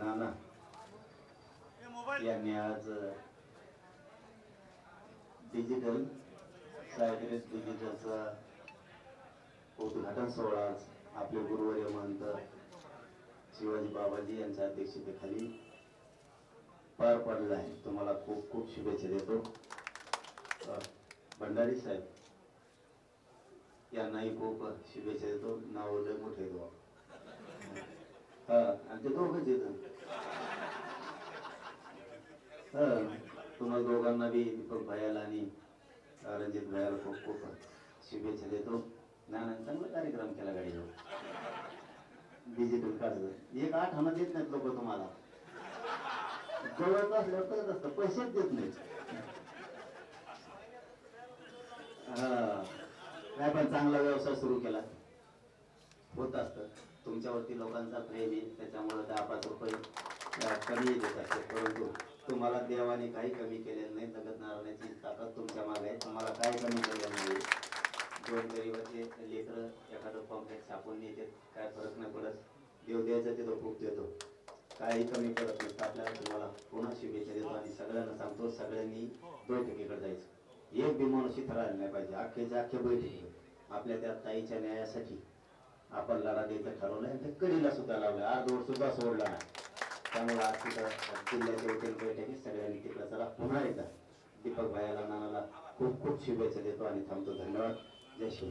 नाना यांनी आज digital cyclist डिजिटलचा उद्घाटन सोहळा आज आपले गुरुवर्य महंत शिवाजी बाबाजी यांच्या अध्यक्षतेखाली पार पडला आहे. तुम्हाला खूप खूप शुभेच्छा देतो. भंडारी साहेब यांनाही खूप शुभेच्छा देतो. नाव लय मोठे देतो हा आणि ते दोघंच येत हा तुम्हाला दोघांना बी दीपक भयाला आणि रणजित भयाला खूप खूप शुभेच्छा देतो. ज्ञानाने चांगला कार्यक्रम केला गाडीवर. डिजिटल कार्ड एक आठ आणा देत नाहीत लोक तुम्हाला. जवळपास असल्यावर असतं. पैसेच देत नाहीत. हा. काय पण चांगला व्यवसाय सुरू केला. होत असतं. तुमच्यावरती लोकांचा प्रेम आहे. त्याच्यामुळे दहा पाच रुपये कमी देत असते परंतु तुम्हाला देवाने काही कमी केलेलं नाही जगत नारायणाची ताकद तुमच्या मागे आहे. तुम्हाला काय कमी केलेलं नाही? दोन गरीबाचे लेकरं एखादं पॉम्पलेट छापून नेते काय फरक नाही पडत. देव द्यायचं तिथं खूप देतो. काही कमी पडत नसतं आपल्याला तुम्हाला पुन्हा शुभेच्छा देतो आणि सगळ्यांना सांगतो सगळ्यांनी बैठकीकडे जायचं. एक बिमानुषी माणूस राहिला नाही पाहिजे. अख्खेच्या अख्खे बैठकी आपल्या त्या ताईच्या न्यायासाठी आपण लढा द्यायचं ठरवलं आणि ते कडीला सुद्धा लावलं अर्धवट सुद्धा सोडला नाही. त्यामुळे आज तिथं जिल्ह्याच्या वतीने बैठकीत सगळ्यांनी तिकडे चला पुन्हा एकदा दीपक भायाला नानाला खूप खूप शुभेच्छा देतो आणि थांबतो. धन्यवाद. जय शिव